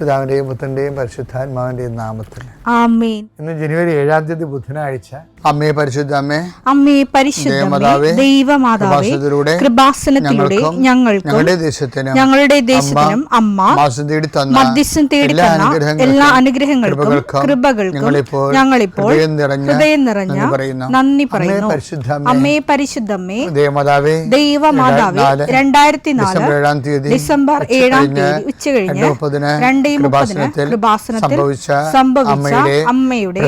പിതാവിന്റെയും പുത്രന്റെയും പരിശുദ്ധാത്മാവിന്റെയും നാമത്തിൽ. ആമേൻ. ഇന്ന് ജനുവരി ഏഴാം തീയതി ബുധനാഴ്ച. അമ്മേ പരിശുദ്ധ അമ്മേ അമ്മേ പരിശുദ്ധമേ ദേവമാതാവേ, ദൈവമാതാവേ കൃപാസനത്തിലൂടെ ഞങ്ങൾക്കും ഞങ്ങളുടെ ദേശത്തിനും ഞങ്ങളുടെ ദേശത്തിനും അമ്മ മാസം തേടി തന്ന മധ്യസ്ഥം തേടി എല്ലാ തന്ന അനുഗ്രഹങ്ങൾക്കും, എല്ലാ അനുഗ്രഹങ്ങൾക്കും കൃപകൾക്കും ഞങ്ങളിപ്പോൾ ഞങ്ങളിപ്പോൾ ഹൃദയം നിറഞ്ഞ നന്ദി പറയുന്നു. അമ്മേ പരിശുദ്ധ അമ്മേ, അമ്മേ പരിശുദ്ധമ്മേ ദേവമാതാവേ ദൈവമാതാവേ രണ്ടായിരത്തി നാല് ഡിസംബർ ഏഴാം തീയതി ഡിസംബർ ഉച്ച ഏഴാം കഴിഞ്ഞ് തീയതി ഉച്ച കഴിഞ്ഞ് രണ്ട് മുപ്പതിന് സംഭവിച്ച അമ്മയുടെ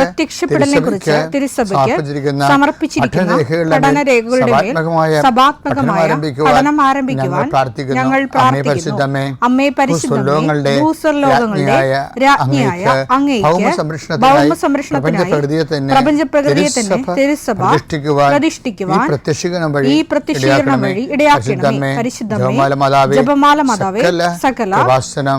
പ്രത്യക്ഷപ്പെടനെ കുറിച്ച് തിരുസഭയ്ക്ക് സമർപ്പിച്ചിരിക്കുന്ന പഠനരേഖകളുടെ മേൽ സഭാത്മകമായ സഭാത്മകമായ പഠനം ആരംഭിക്കുവാൻ ഞങ്ങൾ പ്രാർത്ഥിക്കുന്നു. രാജ്ഞിയായ അങ്ങേക്ക് പ്രപഞ്ചപ്രകൃതിയെ തന്നെ തിരുസഭ പ്രതിഷ്ഠിക്കുവാൻ ഈ പ്രത്യക്ഷീകരണം വഴി ഇടയാക്കണമേ. പരിശുദ്ധമേ ജപമാല മാതാവേ സകല കൃപാസനം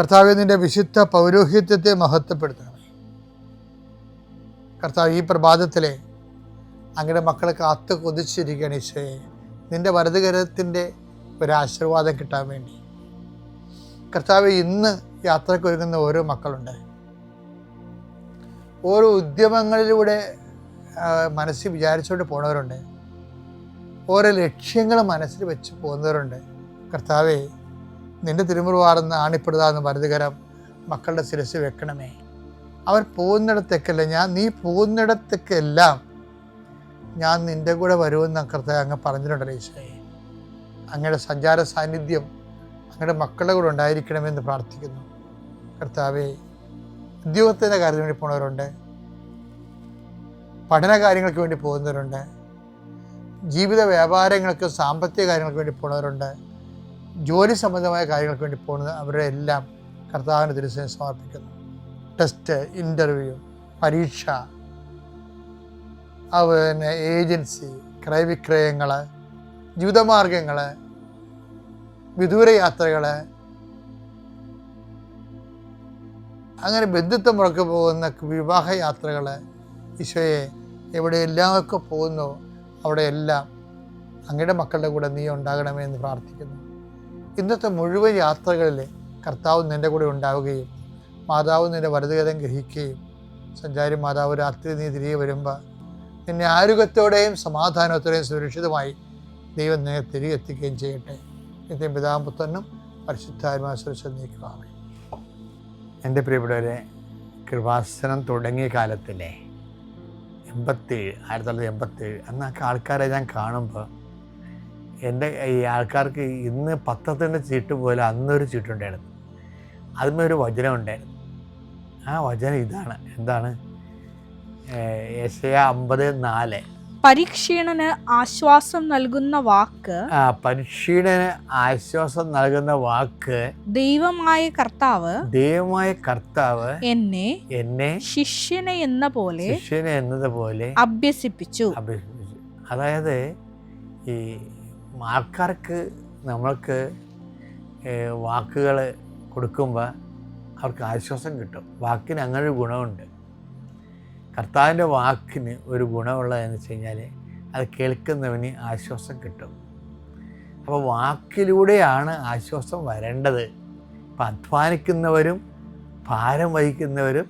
കർത്താവെ നിന്റെ വിശുദ്ധ പൗരോഹിത്യത്തെ മഹത്വപ്പെടുത്തണമേ കർത്താവ് ഈ പ്രഭാതത്തിലെ അങ്ങയുടെ മക്കളെ കാത്തു കൊതിച്ചിരിക്കുകയാണ് ഈശോയെ. വലതുകരത്തിന്റെ ഒരു ആശീർവാദം കിട്ടാൻ വേണ്ടി. കർത്താവ് ഇന്ന് യാത്രക്കൊരുങ്ങുന്ന ഓരോ മക്കളുണ്ട്. ഓരോ ഉദ്യമങ്ങളിലൂടെ മനസ്സിൽ വിചാരിച്ചുകൊണ്ട് പോണവരുണ്ട്. ഓരോ ലക്ഷ്യങ്ങൾ മനസ്സിൽ വെച്ച് പോകുന്നവരുണ്ട്. കർത്താവെ നിന്റെ തിരുമുറുവാർന്ന് ആണിപ്പെടുതാന്ന് ഭരതകരം മക്കളുടെ ശിരസ് വെക്കണമേ. അവർ പോകുന്നിടത്തേക്കല്ല ഞാൻ നീ പോകുന്നിടത്തേക്കെല്ലാം ഞാൻ നിന്റെ കൂടെ വരുമെന്ന് കർത്താവ് അങ്ങ് പറഞ്ഞിട്ടുണ്ടല്ലോ ഈശോയെ. അങ്ങയുടെ സഞ്ചാര സാന്നിധ്യം അങ്ങയുടെ മക്കളുടെ കൂടെ ഉണ്ടായിരിക്കണമെന്ന് പ്രാർത്ഥിക്കുന്നു. കർത്താവെ ഉദ്യോഗത്തിന്റെ കാര്യത്തിന് വേണ്ടി പോണവരുണ്ട്. പഠന കാര്യങ്ങൾക്ക് വേണ്ടി പോകുന്നവരുണ്ട്. ജീവിത വ്യാപാരങ്ങൾക്ക് സാമ്പത്തിക കാര്യങ്ങൾക്ക് വേണ്ടി പോണവരുണ്ട്. ജോലി സംബന്ധമായ കാര്യങ്ങൾക്ക് വേണ്ടി പോകുന്നത് അവരുടെ എല്ലാം കർത്താവിന് തിരുസേന സമർപ്പിക്കുന്നു. ടെസ്റ്റ് ഇന്റർവ്യൂ പരീക്ഷ അതുപോലെ ഏജൻസി ക്രയവിക്രയങ്ങൾ ജീവിതമാർഗങ്ങൾ വിദൂര യാത്രകൾ അങ്ങനെ ബന്ധുത്വം മുറക്ക് പോകുന്ന വിവാഹ യാത്രകൾ ഈശോയെ എവിടെ എല്ലാവർക്കും പോകുന്നു അവിടെയെല്ലാം അങ്ങയുടെ മക്കളുടെ കൂടെ നീ ഉണ്ടാകണമേ എന്ന് പ്രാർത്ഥിക്കുന്നു. ഇന്നത്തെ മുഴുവൻ യാത്രകളിൽ കർത്താവ് നിന്റെ കൂടെ ഉണ്ടാവുകയും മാതാവ് നിന്റെ വലതുകരം ഗ്രഹിക്കുകയും സഞ്ചാരി മാതാവ് രാത്രി നീ തിരികെ വരുമ്പോൾ നിന്നെ ആരോഗ്യത്തോടെയും സമാധാനത്തോടെയും സുരക്ഷിതമായി ദൈവം നിന്നെ തിരികെ എത്തിക്കുകയും ചെയ്യട്ടെ. നിത്യം പിതാമ്പുത്തനും പരിശുദ്ധാത്മാ സുരക്ഷ നീക്കുവാമേ എന്റെ പ്രിയപ്പെട്ടവരെ കൃപാസനം തുടങ്ങിയ കാലത്തിലെ എൺപത്തേഴ് ആയിരത്തി തൊള്ളായിരത്തി എൺപത്തേഴ് അന്നൊക്കെ ആൾക്കാരെ ഞാൻ കാണുമ്പോൾ എന്റെ ഈ ആൾക്കാർക്ക് ഇന്ന് പത്രത്തിന്റെ ചീട്ട് പോലെ അന്നൊരു ചീട്ടുണ്ടായിരുന്നു. അതിന്മേൽ ഒരു വചനം ഉണ്ടായിരുന്നു. ആ വചനം ഇതാണ്. എന്താണ്? അമ്പത് നാല്. പരീക്ഷീണന് ആശ്വാസം നൽകുന്ന വാക്ക് ആ പരീക്ഷീണന് ആശ്വാസം നൽകുന്ന വാക്ക് ദൈവമായ കർത്താവ് ദൈവമായ കർത്താവ് എന്നെ എന്നെ ശിഷ്യനെ എന്ന പോലെ ശിഷ്യനെ എന്നതുപോലെ അഭ്യസിപ്പിച്ചു. അഭ്യസിപ്പിച്ചു. അതായത് ഈ ആൾക്കാർക്ക് നമ്മൾക്ക് വാക്കുകൾ കൊടുക്കുമ്പോൾ അവർക്ക് ആശ്വാസം കിട്ടും. വാക്കിന് അങ്ങനെ ഒരു ഗുണമുണ്ട്. കർത്താവിന്റെ വാക്കിന് ഒരു ഗുണമുള്ളതെന്ന് വെച്ച് കഴിഞ്ഞാൽ അത് കേൾക്കുന്നവന് ആശ്വാസം കിട്ടും. അപ്പോൾ വാക്കിലൂടെയാണ് ആശ്വാസം വരേണ്ടത്. ഇപ്പം അധ്വാനിക്കുന്നവരും ഭാരം വഹിക്കുന്നവരും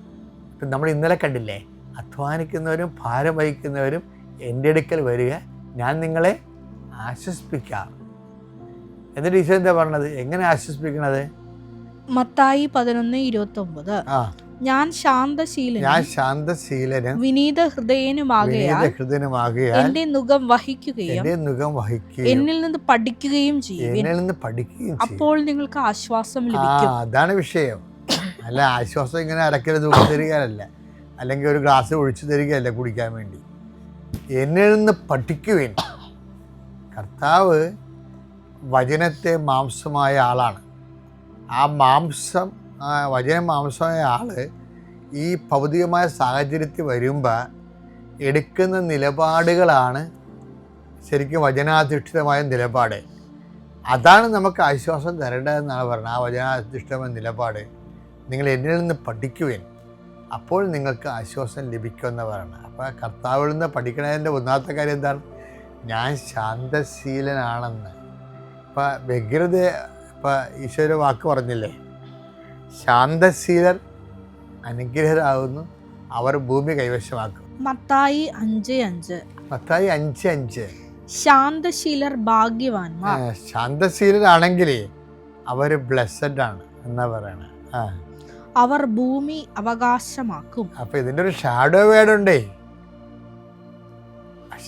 ഇപ്പം നമ്മൾ ഇന്നലെ കണ്ടില്ലേ? അധ്വാനിക്കുന്നവരും ഭാരം വഹിക്കുന്നവരും എന്റെ അടുക്കൽ വരിക ഞാൻ നിങ്ങളെ ആശ്വസിപ്പിക്കാം. എന്നിട്ട് ഈശോ എന്താ പറഞ്ഞത്? എങ്ങനെ ആശ്വസിപ്പിക്കണത്? മത്തായി പതിനൊന്ന് ഇരുപത്തി ഒമ്പത് ഞാൻ ശാന്തശീലൻ ഞാൻ ശാന്തശീലനും വിനീത ഹൃദയനുമാകിയാൽ എന്റെ മുഖം വഹിക്കുകയും എന്റെ മുഖം വഹിക്കുകയും എന്നിൽ നിന്ന് പഠിക്കുകയും ചെയ്യും എന്നിൽ നിന്ന് പഠിക്കുകയും അപ്പോൾ നിങ്ങൾക്ക് ആശ്വാസം ലഭിക്കും. അതാണ് വിഷയം. അല്ല ആശ്വാസം ഇങ്ങനെ അടക്കരുത് തൂക്കി തരികയല്ല. അല്ലെങ്കിൽ ഒരു ഗ്ലാസ് ഒഴിച്ചു തരികയല്ല കുടിക്കാൻ വേണ്ടി. എന്നിൽ നിന്ന് പഠിക്കുവേൻ. കർത്താവ് വചനത്തെ മാംസമായ ആളാണ്. ആ മാംസം വചന മാംസമായ ആൾ ഈ ഭൗതികമായ സാഹചര്യത്തിൽ വരുമ്പോൾ എടുക്കുന്ന നിലപാടുകളാണ് ശരിക്കും വചനാധിഷ്ഠിതമായ നിലപാട്. അതാണ് നമുക്ക് ആശ്വാസം തരേണ്ടതെന്നാണ് പറഞ്ഞത് ആ വചനാധിഷ്ഠിതമായ നിലപാട്. നിങ്ങൾ എന്നിൽ നിന്ന് പഠിക്കുവേൻ. അപ്പോൾ നിങ്ങൾക്ക് ആശ്വാസം ലഭിക്കുമെന്ന് പറയണം അപ്പോൾ കർത്താവിൽ നിന്ന് പഠിക്കണതിന്റെ ഒന്നാമത്തെ കാര്യം എന്താണ്? ഞാൻ ശാന്തശീലനാണെന്ന്. ഇപ്പം വ്യഗ്രത ഇപ്പം ഈശ്വര വാക്ക് പറഞ്ഞില്ലേ? ശാന്തശീലർ അനുഗ്രഹരാകുന്നു അവർ ഭൂമി കൈവശമാക്കും. മത്തായി അഞ്ച് അഞ്ച്. മത്തായി അഞ്ച് അഞ്ച്. ശാന്തശീലർ ഭാഗ്യവാന്മാർ. ശാന്തശീലരാണെങ്കിൽ അവർ ബ്ലെസ്സഡ് ആണ് എന്നാ പറയണ. അവർ ഭൂമി അവകാശമാക്കും. അപ്പൊ ഇതിന്റെ ഒരു ഷാഡോ വേർഡ് ഉണ്ടേ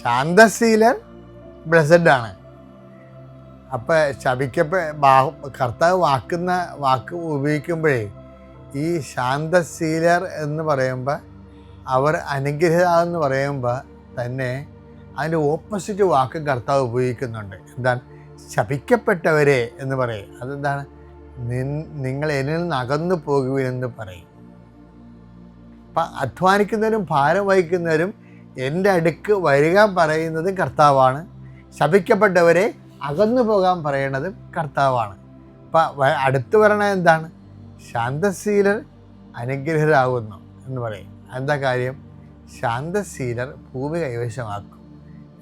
ശാന്തശീലൻ ബ്ലസഡ് ആണ്. ശപിക്കപ്പെ ബാഹു കർത്താവ് വാക്കുന്ന വാക്ക് ഉപയോഗിക്കുമ്പോഴേ ഈ ശാന്തശീലർ എന്ന് പറയുമ്പോൾ അവർ അനുഗ്രഹിതാന്ന് പറയുമ്പോൾ തന്നെ അതിന്റെ ഓപ്പോസിറ്റ് വാക്ക് കർത്താവ് ഉപയോഗിക്കുന്നുണ്ട്. എന്താണ്? ശപിക്കപ്പെട്ടവരെ എന്ന് പറയും. അതെന്താണ്? നിങ്ങൾ എന്നിൽ നിന്ന് അകന്നു പോകുവിനെന്ന് പറയും. അപ്പം അധ്വാനിക്കുന്നവരും ഭാരം വഹിക്കുന്നവരും എന്റെ അടുക്ക് വരിക പറയുന്നത് കർത്താവാണ്. ശപിക്കപ്പെട്ടവരെ അകന്നു പോകാൻ പറയണതും കർത്താവാണ്. അപ്പം അടുത്ത് പറയണത് എന്താണ്? ശാന്തശീലർ അനുഗ്രഹരാകുന്നു എന്ന് പറയും. എന്താ കാര്യം? ശാന്തശീലർ ഭൂമി കൈവശമാക്കും.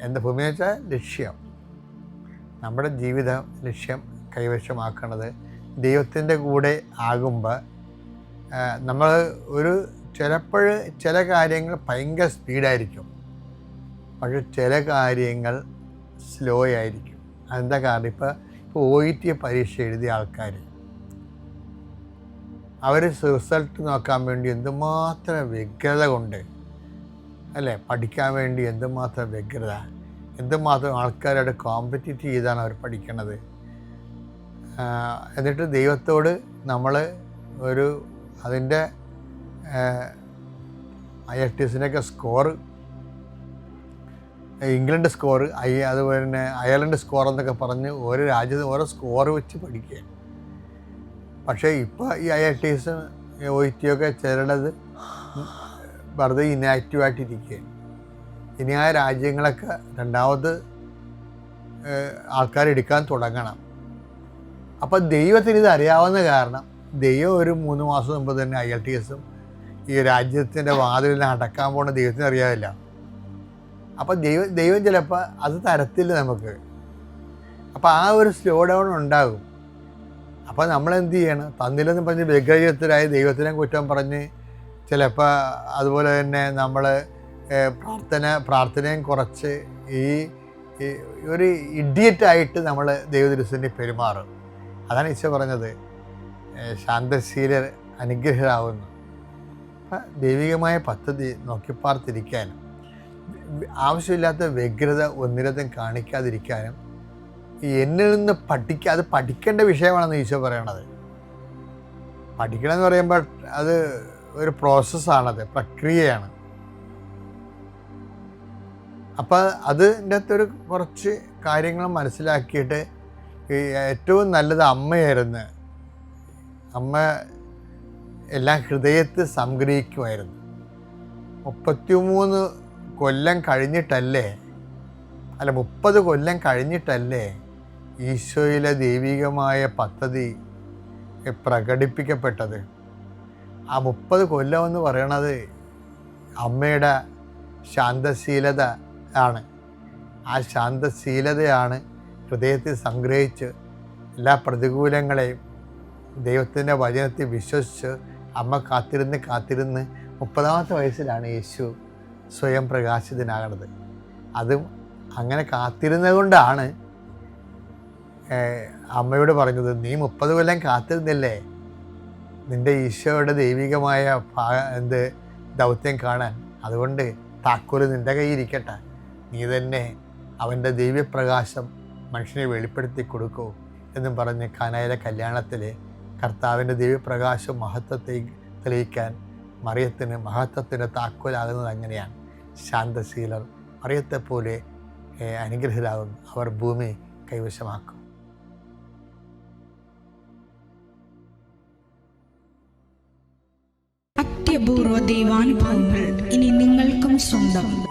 എന്താ ഭൂമി വെച്ചാൽ ലക്ഷ്യം. നമ്മുടെ ജീവിത ലക്ഷ്യം കൈവശമാക്കണത് ദൈവത്തിന്റെ കൂടെ ആകുമ്പോൾ നമ്മൾ ഒരു ചിലപ്പോൾ ചില കാര്യങ്ങൾ ഭയങ്കര സ്പീഡായിരിക്കും. പക്ഷെ ചില കാര്യങ്ങൾ സ്ലോ ആയിരിക്കും അതെന്താ കാരണം? ഇപ്പോൾ ഇപ്പോൾ ഒ ഇ ടി പരീക്ഷ എഴുതിയ ആൾക്കാർ അവർ റിസൾട്ട് നോക്കാൻ വേണ്ടി എന്തുമാത്രം വ്യഗ്രത കൊണ്ട് അല്ലേ? പഠിക്കാൻ വേണ്ടി എന്തുമാത്രം വ്യഗ്രത എന്തുമാത്രം ആൾക്കാരോട് കോമ്പറ്റീറ്റ് ചെയ്താണ് അവർ പഠിക്കണത്. എന്നിട്ട് ദൈവത്തോട് നമ്മൾ ഒരു അതിന്റെ ഐ എഫ് ടി എസിന്റെയൊക്കെ സ്കോർ ഇംഗ്ലണ്ട് സ്കോർ ഐ അതുപോലെ തന്നെ അയർലൻഡ് സ്കോർ എന്നൊക്കെ പറഞ്ഞ് ഓരോ രാജ്യത്ത് ഓരോ സ്കോർ വെച്ച് പഠിക്കുക പക്ഷേ ഇപ്പോൾ ഈ I L T S O T ഒക്കെ ചേരേണ്ടത് വെറുതെ ഇനാക്റ്റീവായിട്ടിരിക്കുകയാണ്. ഇനി ആ രാജ്യങ്ങളൊക്കെ രണ്ടാമത് ആൾക്കാർ എടുക്കാൻ തുടങ്ങണം. അപ്പം ദൈവത്തിന് ഇത് അറിയാവുന്ന കാരണം ദൈവം ഒരു മൂന്ന് മാസം മുമ്പ് തന്നെ ഐ എൽ ടി എസും ഈ രാജ്യത്തിന്റെ വാതിലിനെ അടക്കാൻ പോണ ദൈവത്തിന് അറിയാവില്ല അപ്പം ദൈവം ദൈവം ചിലപ്പോൾ അത് തരത്തില്ല നമുക്ക്. അപ്പോൾ ആ ഒരു സ്ലോ ഡൗൺ ഉണ്ടാകും. അപ്പോൾ നമ്മൾ എന്ത് ചെയ്യണം? തന്നില്ലെന്ന് പറഞ്ഞ് വ്യഗ്രഹത്തിലായി ദൈവത്തിനെ കുറ്റം പറഞ്ഞ് ചിലപ്പോൾ അതുപോലെ തന്നെ നമ്മൾ പ്രാർത്ഥന പ്രാർത്ഥനയും കുറച്ച് ഈ ഒരു ഇഡിയറ്റായിട്ട് നമ്മൾ ദൈവദിവസത്തിന് പെരുമാറും. അതാണ് ഈശോ പറഞ്ഞത്. ശാന്തശീലർ അനുഗ്രഹരാകുന്നു. ദൈവികമായ പദ്ധതി നോക്കിപ്പാർത്തിരിക്കാനും ആവശ്യമില്ലാത്ത വ്യഗ്രത ഒന്നിരത്തും കാണിക്കാതിരിക്കാനും എന്നിൽ നിന്ന് പഠിക്കുക അത് പഠിക്കേണ്ട വിഷയമാണെന്ന് ഈശോ പറയണത്. പഠിക്കണം എന്ന് പറയുമ്പോൾ അത് ഒരു പ്രോസസ്സാണത് പ്രക്രിയയാണ്. അപ്പോൾ അതിന്റെ അകത്തൊരു കുറച്ച് കാര്യങ്ങൾ മനസ്സിലാക്കിയിട്ട് ഏറ്റവും നല്ലത് അമ്മയായിരുന്നു. അമ്മ എല്ലാം ഹൃദയത്തിൽ സംഗ്രഹിക്കുമായിരുന്നു. മുപ്പത്തിമൂന്ന് കൊല്ലം കഴിഞ്ഞിട്ടല്ലേ? അല്ല മുപ്പത് കൊല്ലം കഴിഞ്ഞിട്ടല്ലേ ഈശോയിലെ ദൈവികമായ പദ്ധതി പ്രകടിപ്പിക്കപ്പെട്ടത്? ആ മുപ്പത് കൊല്ലം എന്ന് പറയണത് അമ്മയുടെ ശാന്തശീലത ആണ്. ആ ശാന്തശീലതയാണ് ഹൃദയത്തിൽ സംഗ്രഹിച്ച് എല്ലാ പ്രതികൂലങ്ങളെയും ദൈവത്തിന്റെ വചനത്തിൽ വിശ്വസിച്ച് അമ്മ കാത്തിരുന്ന് കാത്തിരുന്ന് മുപ്പതാമത്തെ വയസ്സിലാണ് യേശു സ്വയം പ്രകാശിതനാകണത് അതും അങ്ങനെ കാത്തിരുന്നത് കൊണ്ടാണ് അമ്മയോട് പറഞ്ഞത് നീ മുപ്പത് കൊല്ലം കാത്തിരുന്നില്ലേ? നിന്റെ ഈശോയുടെ ദൈവികമായ ഭാഗ എന്ത് ദൗത്യം കാണാൻ. അതുകൊണ്ട് താക്കോൽ നിന്റെ കയ്യിൽ ഇരിക്കട്ടെ. നീ തന്നെ അവന്റെ ദൈവപ്രകാശം മനുഷ്യനെ വെളിപ്പെടുത്തി കൊടുക്കൂ എന്നും പറഞ്ഞ് കാനായിലെ കല്യാണത്തിൽ കർത്താവിന്റെ ദിവ്യപ്രകാശം മഹത്വത്തെ തെളിയിക്കാൻ മറിയത്തിന് മഹത്വത്തിന്റെ താക്കോലാകുന്നത് അങ്ങനെയാണ്. ശാന്തശീലർ മറിയത്തെപ്പോലെ അനുഗ്രഹിതരാകുന്നു അവർ ഭൂമി കൈവശമാക്കും. അത്യപൂർവ ദൈവാനുഭവങ്ങൾ ഇനി നിങ്ങൾക്കും സ്വന്തം.